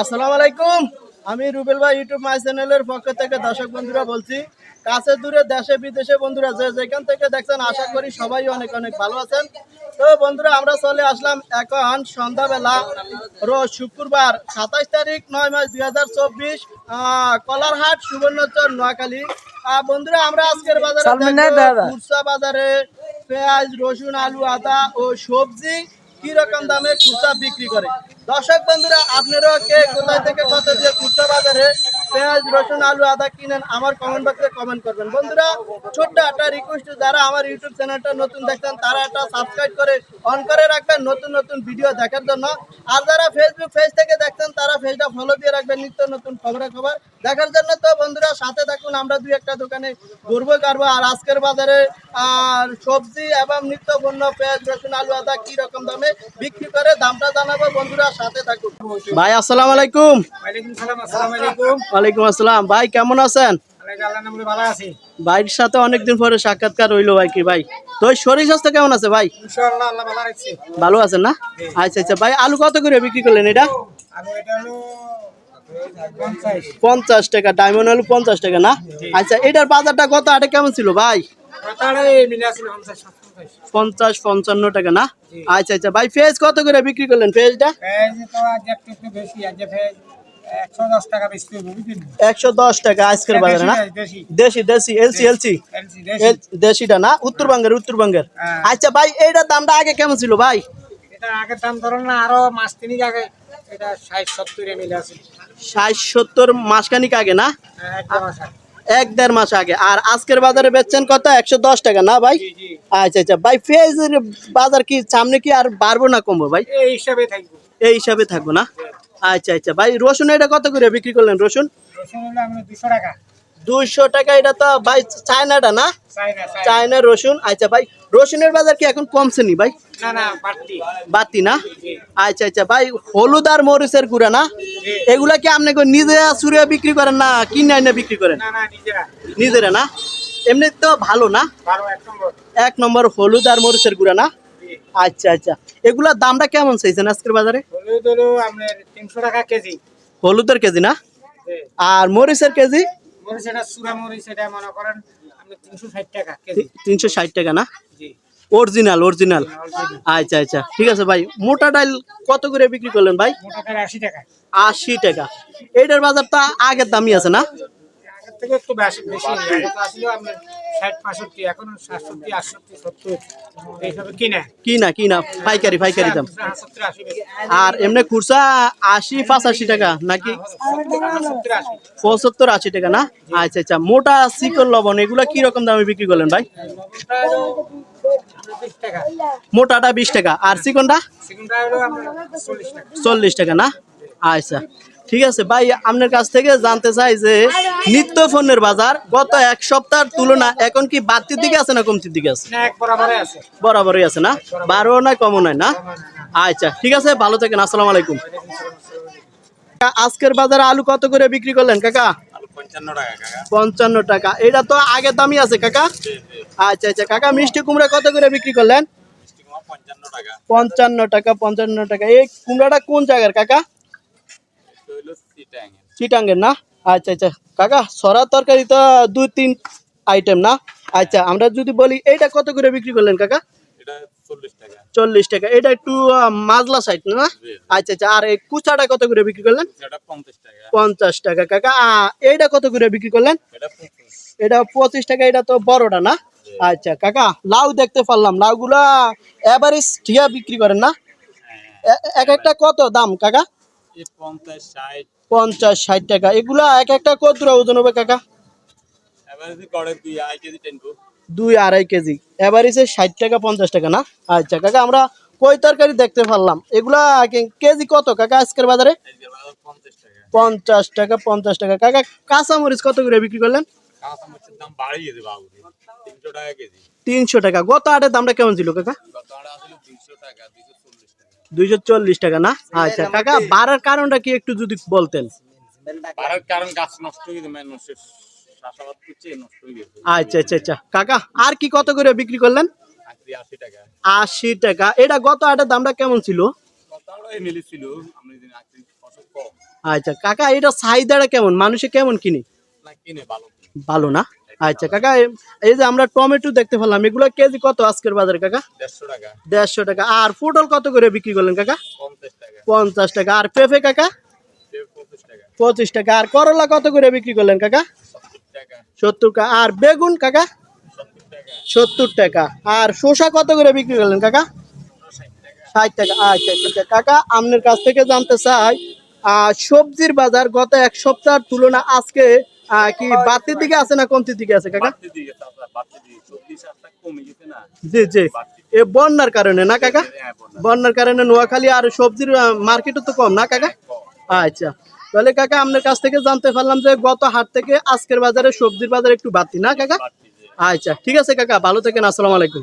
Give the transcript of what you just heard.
আসসালামু আলাইকুম। আমি রুবেল ভাই ইউটিউব মাই চ্যানেলের পক্ষ থেকে দর্শক বন্ধুরা বলছি কাছে দূরে দেশে বিদেশে বন্ধুরা যে যেখান থেকে দেখছেন আশা করি সবাই অনেক অনেক ভালো আছেন। তো বন্ধুরা আমরা চলে আসলাম এখন সন্ধ্যাবেলা রোজ শুক্রবার সাতাশ তারিখ নয় মাস দুই হাজার চব্বিশ কলারহাট সুবর্ণচর নোয়াখালী। বন্ধুরা আমরা আজকের বাজারে বাজারে পেঁয়াজ রসুন আলু আদা ও সবজি। কি রকম দামে খুচরা বিক্রি করে? দর্শক বন্ধুরা, আপনারাও কে কোথায় থেকে কত দিয়ে খুচরা বাজারে পেঁয়াজ রসুন আলু আদা কিনেন আমার কমেন্ট বক্সে কমেন্ট করবেন। বন্ধুরা ছোট্ট একটা রিকোয়েস্ট যারা আমার ইউটিউব চ্যানেলটা নতুন দেখছেন তারা একটা সাবস্ক্রাইব করে অন করে রাখবেন নতুন নতুন ভিডিও দেখার জন্য। আর যারা ফেসবুক পেজ থেকে দেখছেন তারা পেজটা ফলো দিয়ে রাখবেন নিত্য নতুন খবরা খবর দেখার জন্য। তো বন্ধুরা সাথে থাকুন আমরা দুই একটা দোকানে ঘুরবো কারবো। আর আজকের বাজারে আর সবজি এবং নিত্য পণ্য পেঁয়াজ রসুন আলু আদা কি রকম দামে বিক্রি করে দামটা জানাব। বন্ধুরা সাথে থাকুন। ভাই আসসালামু আলাইকুম। ওয়ালাইকুম সালাম আসসালামু আলাইকুম। ওয়ালাইকুম আসসালাম। ভাই কেমন আছেন? ভাইয়ের সাথে অনেকদিন পরে সাক্ষাৎকার হইল ভাই কি ভাই? তো শরীর স্বাস্থ্য কেমন আছে ভাই? ভালো আছেন না? আচ্ছা আচ্ছা। ভাই আলু কত করে বিক্রি করলেন এটা? পঞ্চাশ। টাকা ডায়মন্ড আলু পঞ্চাশ টাকা না? আচ্ছা এটার বাজারটা কত? আটে কেমন ছিল ভাই? পঞ্চাশ পঞ্চান্ন টাকা না? আচ্ছা আচ্ছা। ভাই ফেজ কত করে বিক্রি করলেন ফেজটা? একশো দশ টাকা আজকের বাজারে না? দেশি দেশি। LC LC. এলসি দেশি। দেশিটা না? উত্তরবঙ্গের উত্তরবঙ্গের। হ্যাঁ। আচ্ছা ভাই এইটার দামটা আগে কেমন ছিল ভাই? এটা আগের দাম ধরুন না আরও মাস তিনিক আগে এটা ষাট সত্তরে মিলে আছে। ষাট সত্তর মাসখানিক আগে না? হ্যাঁ, এক দেড় মাস আগে। আর আজকের বাজারে বেচছেন কত? একশো দশ টাকা না ভাই? আচ্ছা আচ্ছা। ভাই পেঁয়াজের বাজার কি সামনে কি আর বাড়বো না কমবো ভাই? এই হিসাবে থাকব। এই হিসাবে থাকব না? আচ্ছা আচ্ছা। ভাই রসুন এটা কত করে বিক্রি করলেন রসুন? রসুন হলো আমরা দুশো টাকা। দুইশো টাকা এটা তো ভাই চায়নাটা না? না না। চায়নার রসুন। আচ্ছা ভাই রসুনের বাজার কি এখন কমছে নি ভাই? না না বাতি না? আচ্ছা আচ্ছা ভাই হলুদ আর মরিচের গুঁড়া না? এগুলা কি আপনি নিজে সুরে বিক্রি করেন না কিনে আইনা বিক্রি করেন? না না নিজেরা। না? এমনি তো ভালো না? এক নম্বর হলুদ আর মরিচের গুঁড়া না। আচ্ছা আচ্ছা। এগুলার দামটা কেমন চাইছেন আজকের বাজারে? তিনশো টাকা কেজি। হলুদের কেজি না। আর মরিচের কেজি? মনে তিনশো ষাট টাকা না? জি। Original original. আচ্ছা আচ্ছা। ঠিক আছে ভাই মোটা ডাল কত করে বিক্রি করলেন ভাই? আশি টাকা। আশি টাকা। এইটার বাজারটা আগের দামই আছে না? থেকে একটু বেশি বেশি আসলেও আপনার ষাট পঁয়ষট্টি এখন সাতষট্টি আটষট্টি সত্তর কিনে কি না পাইকারি পাইকারি দাম। আর এমনি খুরসা আশি পাঁচাশি টাকা নাকি? পঁচাত্তর আশি টাকা না? আচ্ছা আচ্ছা মোটা শিকড় লবণ এগুলা কি রকম দামে বিক্রি করলেন ভাই? মোটাটা বিশ টাকা। আর চিকনটা চল্লিশ টাকা না? আচ্ছা ঠিক আছে। ভাই আপনার কাছ থেকে জানতে চাই যে নিত্য পণ্যের বাজার গত এক সপ্তাহের তুলনা এখন কি বাড়তির দিকে আছে না কমতির দিকে আছে? না এক বরাবরে আছে। বরাবরই আছে না? বারো নয় কমও নয় না? আচ্ছা ঠিক আছে ভালো থাকেন আসসালামু আলাইকুম। আজকের বাজারে আলু কত করে বিক্রি করলেন কাকা? পঞ্চান্ন টাকা এটা তো আগের দামই আছে কাকা? আচ্ছা আচ্ছা কাকা মিষ্টি কুমড়া কত করে বিক্রি করলেন? পঞ্চান্ন টাকা। পঞ্চান্ন টাকা এই কুমড়াটা কোন জায়গার কাকা? চিটাঙ্গের না? আচ্ছা আচ্ছা। কাকা সরা তরকারি তো দুই তিন আইটেম না? আচ্ছা আমরা যদি বলি এইটা কত করে বিক্রি করলেন কাকা? চল্লিশ টাকা। এটা একটু মাজলা সাইড না? আচ্ছা আচ্ছা। আর এই কুচাটা কত করে বিক্রি করলেন? পঞ্চাশ টাকা। কাকা এইটা কত করে বিক্রি করলেন? এটা পঁচিশ। টাকা এটা তো বড়টা না? আচ্ছা কাকা লাউ দেখতে পারলাম। লাউগুলা এভারেজ ঠিয়া বিক্রি করেন না? এক একটা কত দাম কাকা? পঞ্চাশ ষাট। টাকা। এগুলা এক একটা কত ওজন হবে কাকা? দুই আড়াই কেজি এভারেজে ষাট টাকা পঞ্চাশ টাকা না? আচ্ছা কাকা আমরা কই তরকারি দেখতে পারলাম। এগুলা কেজি কত কাকা আজকের বাজারে? পঞ্চাশ টাকা। পঞ্চাশ টাকা কাকা কাঁচা মরিচ কত করে বিক্রি করলেন? তিনশো টাকা গত আটের দামটা কেমন ছিল কাকা? দুইশো চল্লিশ টাকা না? আচ্ছা কাকা বাড়ার কারণটা কি একটু যদি বলতেন? বাড়ার কারণ গাছ নষ্ট হয়ে মানুষের চাষাবাদ করছে নষ্ট হয়ে গেছে। আচ্ছা আচ্ছা আচ্ছা। কাকা আর কি কত করে বিক্রি করলেন? আশি টাকা। এটা গত আটের দামটা কেমন ছিল? আচ্ছা কাকা এটা চাহিদাটা কেমন? মানুষে কেমন কিনে? কিনে ভালো। ভালো না? আচ্ছা কাকা এই যে আমরা টমেটো দেখতে পেলাম এগুলো কেজি কত আজকের বাজারে কাকা? দেড়শো টাকা। আর পটল কত করে বিক্রি করলেন কাকা? পঞ্চাশ টাকা। আর পেঁপে কাকা? পঁচিশ টাকা। আর করলা কত করে বিক্রি করলেন কাকা? সত্তর টাকা। আর বেগুন কাকা? সত্তর টাকা। আর শসা কত করে বিক্রি করলেন কাকা? ষাট টাকা। আচ্ছা ঠিক আছে কাকা আপনার কাছ থেকে জানতে চাই সবজির বাজার গত এক সপ্তাহের তুলনা আজকে কি বাড়তির দিকে আছে না কমতির দিকে আছে কাকা? জি জি। এ বন্যার কারণে না কাকা? হ্যাঁ বন্যার। কারণে নোয়াখালী আর সবজির মার্কেটও তো কম না কাকা? আচ্ছা। তাহলে কাকা আপনার কাছ থেকে জানতে পারলাম যে গত হাট থেকে আজকের বাজারে সবজির বাজার একটু বাড়তি না কাকা? আচ্ছা ঠিক আছে কাকা ভালো থাকেন আসসালামু আলাইকুম।